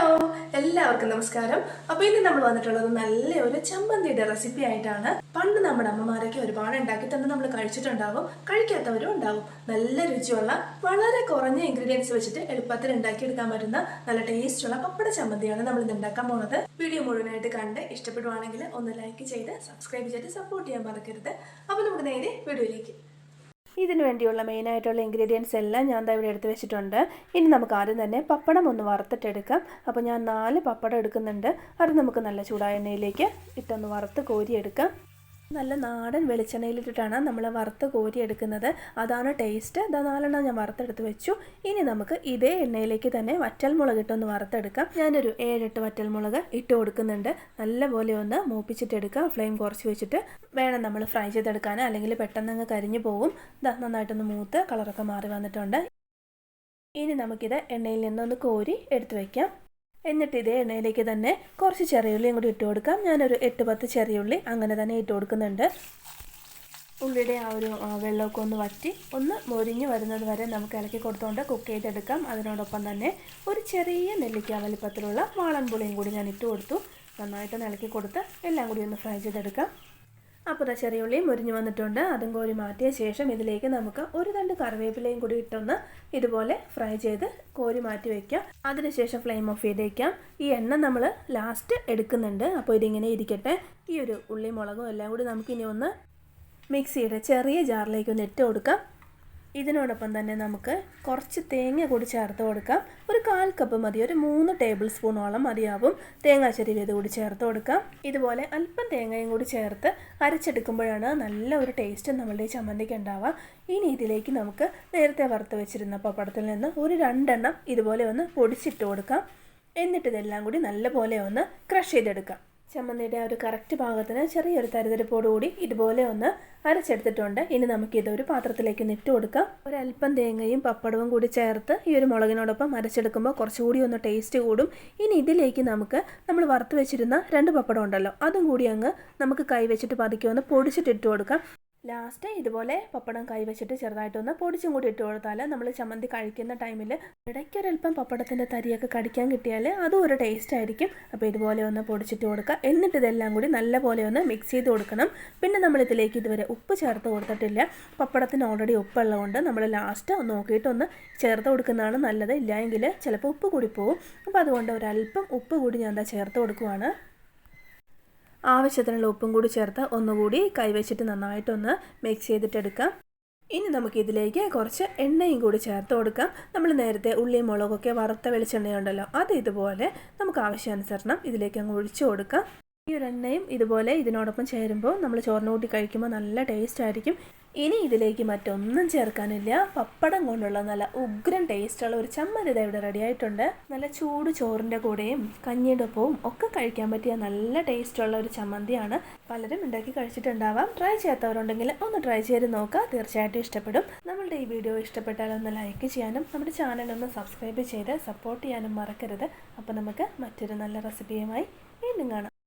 Hello എല്ലാവർക്കും നമസ്കാരം. അപ്പൊ ഇന്ന് നമ്മൾ വന്നിട്ടുള്ളത് നല്ല ഒരു ചമ്മന്തിയുടെ റെസിപ്പി ആയിട്ടാണ്. പണ്ട് നമ്മുടെ അമ്മമാരൊക്കെ ഒരുപാട് ഉണ്ടാക്കി തന്നെ നമ്മൾ കഴിച്ചിട്ടുണ്ടാവും. കഴിക്കാത്തവരും ഉണ്ടാവും. നല്ല രുചിയുള്ള വളരെ കുറഞ്ഞ ഇൻഗ്രീഡിയൻസ് വെച്ചിട്ട് എളുപ്പത്തിൽ ഉണ്ടാക്കിയെടുക്കാൻ പറ്റുന്ന നല്ല ടേസ്റ്റ് ഉള്ള പപ്പട ചമ്മന്തിയാണ് നമ്മൾ ഇന്ന് ഉണ്ടാക്കാൻ പോണത്. വീഡിയോ മുഴുവനായിട്ട് കണ്ട് ഇഷ്ടപ്പെടുവാണെങ്കിൽ ഒന്ന് ലൈക്ക് ചെയ്ത് സബ്സ്ക്രൈബ് ചെയ്ത് സപ്പോർട്ട് ചെയ്യാൻ മറക്കരുത്. അപ്പൊ നമുക്ക് നേരെ വീഡിയോയിലേക്ക് ഇതിനു വേണ്ടിയുള്ള മെയിനായിട്ടുള്ള ഇൻഗ്രീഡിയൻസ് എല്ലാം ഞാൻ ഇവിടെ എടുത്ത് വെച്ചിട്ടുണ്ട്. ഇനി നമുക്ക് ആദ്യം തന്നെ പപ്പടം ഒന്ന് വറുത്തിട്ടെടുക്കാം. അപ്പോൾ ഞാൻ നാല് പപ്പടം എടുക്കുന്നുണ്ട്. അത് നമുക്ക് നല്ല ചൂടായ എണ്ണയിലേക്ക് ഇട്ടൊന്ന് വറുത്ത് കോരിയെടുക്കാം. നല്ല നാടൻ വെളിച്ചെണ്ണയിലിട്ടിട്ടാണ് നമ്മൾ വറുത്ത് കോരി എടുക്കുന്നത് അതാണ് ടേസ്റ്റ് ഇതാ നാലെണ്ണം ഞാൻ വറുത്തെടുത്ത് വെച്ചു. ഇനി നമുക്ക് ഇതേ എണ്ണയിലേക്ക് തന്നെ വറ്റൽമുളക് ഇട്ടൊന്ന് വറുത്തെടുക്കാം. ഞാനൊരു ഏഴെട്ട് വറ്റൽമുളക് ഇട്ട് കൊടുക്കുന്നുണ്ട്. നല്ലപോലെ ഒന്ന് മൂപ്പിച്ചിട്ടെടുക്കുക ഫ്ലെയിം കുറച്ച് വെച്ചിട്ട് വേണം നമ്മൾ ഫ്രൈ ചെയ്തെടുക്കാൻ അല്ലെങ്കിൽ പെട്ടെന്ന് അങ്ങ് കരിഞ്ഞു പോകും ഇതാ നന്നായിട്ടൊന്ന് മൂത്ത് കളറൊക്കെ മാറി വന്നിട്ടുണ്ട്. ഇനി നമുക്കിത് എണ്ണയിൽ നിന്നൊന്ന് കോരി എടുത്തു വയ്ക്കാം എന്നിട്ട് ഇതേ എണ്ണയിലേക്ക് തന്നെ കുറച്ച് ചെറിയുള്ളിയും കൂടി ഇട്ട് കൊടുക്കാം. ഞാനൊരു എട്ട് പത്ത് ചെറിയുള്ളി അങ്ങനെ തന്നെ ഇട്ട് കൊടുക്കുന്നുണ്ട്. ഉള്ളിയുടെ ആ ഒരു വെള്ളമൊക്കെ ഒന്ന് വറ്റി ഒന്ന് മൊരിഞ്ഞ് വരുന്നത് വരെ നമുക്ക് ഇളക്കി കൊടുത്തുകൊണ്ട് കുക്ക് ചെയ്തെടുക്കാം. അതിനോടൊപ്പം തന്നെ ഒരു ചെറിയ നെല്ലിക്ക വലിപ്പത്തിലുള്ള വാളൻപുളിയും കൂടി ഞാൻ ഇട്ട് കൊടുത്തു. നന്നായിട്ട് ഇളക്കി കൊടുത്ത് എല്ലാം കൂടി ഒന്ന് ഫ്രൈ ചെയ്തെടുക്കാം. അപ്പോൾ ദാ ചെറിയ ഉള്ളിയും മുരിഞ്ഞു വന്നിട്ടുണ്ട്. അതും കോരി മാറ്റിയ ശേഷം ഇതിലേക്ക് നമുക്ക് ഒരു രണ്ട് കറിവേപ്പിലയും കൂടി ഇട്ടൊന്ന് ഇതുപോലെ ഫ്രൈ ചെയ്ത് കോരി മാറ്റി വയ്ക്കാം അതിനുശേഷം ഫ്ലെയിം ഓഫ് ചെയ്തേക്കാം. ഈ എണ്ണ നമ്മൾ ലാസ്റ്റ് എടുക്കുന്നുണ്ട്. അപ്പോൾ ഇതിങ്ങനെ ഇരിക്കട്ടെ. ഈ ഒരു ഉള്ളി മുളകും എല്ലാം കൂടി നമുക്കിനി ഒന്ന് മിക്സിയുടെ ചെറിയ ജാറിലേക്ക് ഒന്ന് ഇട്ട് കൊടുക്കാം. ഇതിനോടൊപ്പം തന്നെ നമുക്ക് കുറച്ച് തേങ്ങ കൂടി ചേർത്ത് കൊടുക്കാം. ഒരു കാൽ കപ്പ് മതി ഒരു മൂന്ന് ടേബിൾ സ്പൂണോളം മതിയാവും. തേങ്ങാ ചെരുവിയത് കൂടി ചേർത്ത് കൊടുക്കാം. ഇതുപോലെ അല്പം തേങ്ങയും കൂടി ചേർത്ത് അരച്ചെടുക്കുമ്പോഴാണ് നല്ല ഒരു ടേസ്റ്റ് നമ്മളുടെ ചമ്മന്തിക്ക് ഉണ്ടാവുക. ഇനി ഇതിലേക്ക് നമുക്ക് നേരത്തെ വറുത്ത് വെച്ചിരുന്ന പപ്പടത്തിൽ നിന്ന് ഒരു രണ്ടെണ്ണം ഇതുപോലെ ഒന്ന് പൊടിച്ചിട്ട് കൊടുക്കാം. എന്നിട്ട് ഇതെല്ലാം കൂടി നല്ലപോലെ ഒന്ന് ക്രഷ് ചെയ്തെടുക്കാം. ചമ്മന്തിയുടെ ആ ഒരു കറക്റ്റ് പാകത്തിന് ചെറിയൊരു തരിതരിപ്പോടുകൂടി ഇതുപോലെ ഒന്ന് അരച്ചെടുത്തിട്ടുണ്ട്. ഇനി നമുക്കിത് ഒരു പാത്രത്തിലേക്ക് നിട്ട് കൊടുക്കാം. ഒരല്പം തേങ്ങയും പപ്പടവും കൂടി ചേർത്ത് ഈ ഒരു മുളകിനോടൊപ്പം അരച്ചെടുക്കുമ്പോൾ കുറച്ചുകൂടി ഒന്ന് ടേസ്റ്റ് കൂടും. ഇനി ഇതിലേക്ക് നമുക്ക് നമ്മൾ വറുത്ത് വെച്ചിരുന്ന രണ്ട് പപ്പടം ഉണ്ടല്ലോ അതും കൂടി അങ്ങ് നമുക്ക് കൈ വെച്ചിട്ട് പതുക്കെ ഒന്ന് പൊടിച്ചിട്ട് ഇട്ട് കൊടുക്കാം. ലാസ്റ്റ് ഇതുപോലെ പപ്പടം കൈവച്ചിട്ട് ചെറുതായിട്ടൊന്ന് പൊടിച്ചും കൂടി ഇട്ട് കൊടുത്താൽ നമ്മൾ ചമ്മന്തി കഴിക്കുന്ന ടൈമിൽ ഇടയ്ക്കൊരൽപ്പം പപ്പടത്തിന്റെ തരിയൊക്കെ കടിക്കാൻ കിട്ടിയാൽ അതും ഒരു ടേസ്റ്റ് ആയിരിക്കും. അപ്പോൾ ഇതുപോലെ ഒന്ന് പൊടിച്ചിട്ട് കൊടുക്കുക എന്നിട്ട് ഇതെല്ലാം കൂടി നല്ലപോലെ ഒന്ന് മിക്സ് ചെയ്ത് കൊടുക്കണം. പിന്നെ നമ്മൾ ഇതിലേക്ക് ഇതുവരെ ഉപ്പ് ചേർത്ത് കൊടുത്തിട്ടില്ല. പപ്പടത്തിന് ഓൾറെഡി ഉപ്പുള്ളതുകൊണ്ട് നമ്മൾ ലാസ്റ്റ് നോക്കിയിട്ടൊന്ന് ചേർത്ത് കൊടുക്കുന്നതാണ് നല്ലത്. ഇല്ലെങ്കിൽ ചിലപ്പോൾ ഉപ്പ് കൂടി പോകും അപ്പോൾ അതുകൊണ്ട് ഒരൽപ്പം ഉപ്പ് കൂടി ഞാൻ എന്താ ചേർത്ത് കൊടുക്കുവാണ്. ആവശ്യത്തിനുള്ള ഉപ്പും കൂടി ചേർത്ത് ഒന്നുകൂടി കൈവച്ചിട്ട് നന്നായിട്ടൊന്ന് മിക്സ് ചെയ്തിട്ടെടുക്കാം. ഇനി നമുക്കിതിലേക്ക് കുറച്ച് എണ്ണയും കൂടി ചേർത്ത് കൊടുക്കാം. നമ്മൾ നേരത്തെ ഉള്ളിയും മുളകൊക്കെ വറുത്ത വെളിച്ചെണ്ണയുണ്ടല്ലോ അത് ഇതുപോലെ നമുക്ക് ആവശ്യാനുസരണം ഇതിലേക്ക് അങ്ങ് ഒഴിച്ചു കൊടുക്കാം. ഈ ഒരു എണ്ണയും ഇതുപോലെ ഇതിനോടൊപ്പം ചേരുമ്പോൾ നമ്മൾ ചോറിന് കൂട്ടി കഴിക്കുമ്പോൾ നല്ല ടേസ്റ്റ് ആയിരിക്കും. ഇനി ഇതിലേക്ക് മറ്റൊന്നും ചേർക്കാനില്ല. പപ്പടം കൊണ്ടുള്ള നല്ല ഉഗ്രൻ ടേസ്റ്റുള്ള ഒരു ചമ്മന്തി ഇവിടെ റെഡി ആയിട്ടുണ്ട്. നല്ല ചൂട് ചോറിന്റെ കൂടെയും കഞ്ഞിയുടെ ഒപ്പവും ഒക്കെ കഴിക്കാൻ പറ്റിയ നല്ല ടേസ്റ്റുള്ള ഒരു ചമ്മന്തിയാണ് പലരും ഉണ്ടാക്കി കഴിച്ചിട്ടുണ്ടാവാം. ട്രൈ ചെയ്യാത്തവരുണ്ടെങ്കിൽ ഒന്ന് ട്രൈ ചെയ്ത് നോക്കുക. തീർച്ചയായിട്ടും ഇഷ്ടപ്പെടും. നമ്മളുടെ ഈ വീഡിയോ ഇഷ്ടപ്പെട്ടാൽ ഒന്ന് ലൈക്ക് ചെയ്യാനും നമ്മുടെ ചാനൽ ഒന്ന് സബ്സ്ക്രൈബ് ചെയ്ത് സപ്പോർട്ട് ചെയ്യാനും മറക്കരുത്. അപ്പോൾ നമുക്ക് മറ്റൊരു നല്ല റെസിപ്പിയുമായി വീണ്ടും കാണാം.